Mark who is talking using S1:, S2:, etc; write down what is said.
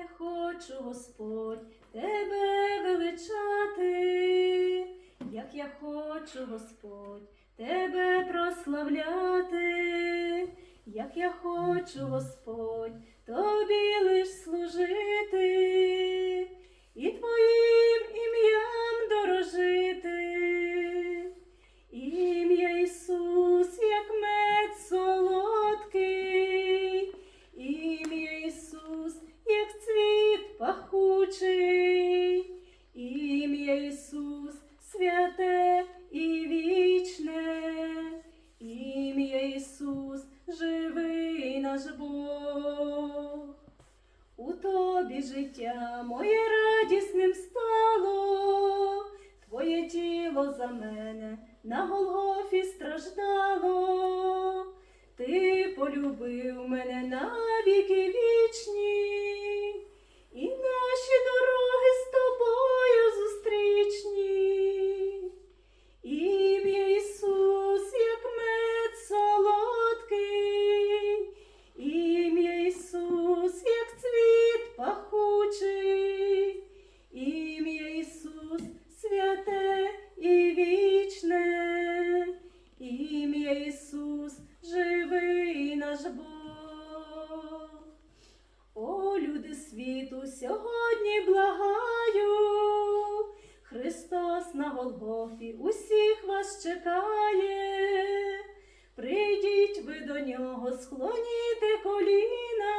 S1: Я хочу, Господь, тебе величати, як я хочу, Господь, тебе прославляти, як я хочу, Господь, тобі лиш служити живий наш Бог. У тобі життя моє радісним стало, Твоє тіло за мене на Голгофі страждало, Ти полюбив мене на світу, сьогодні благаю, Христос на Голгофі усіх вас чекає. Прийдіть ви до нього, склоніте коліна,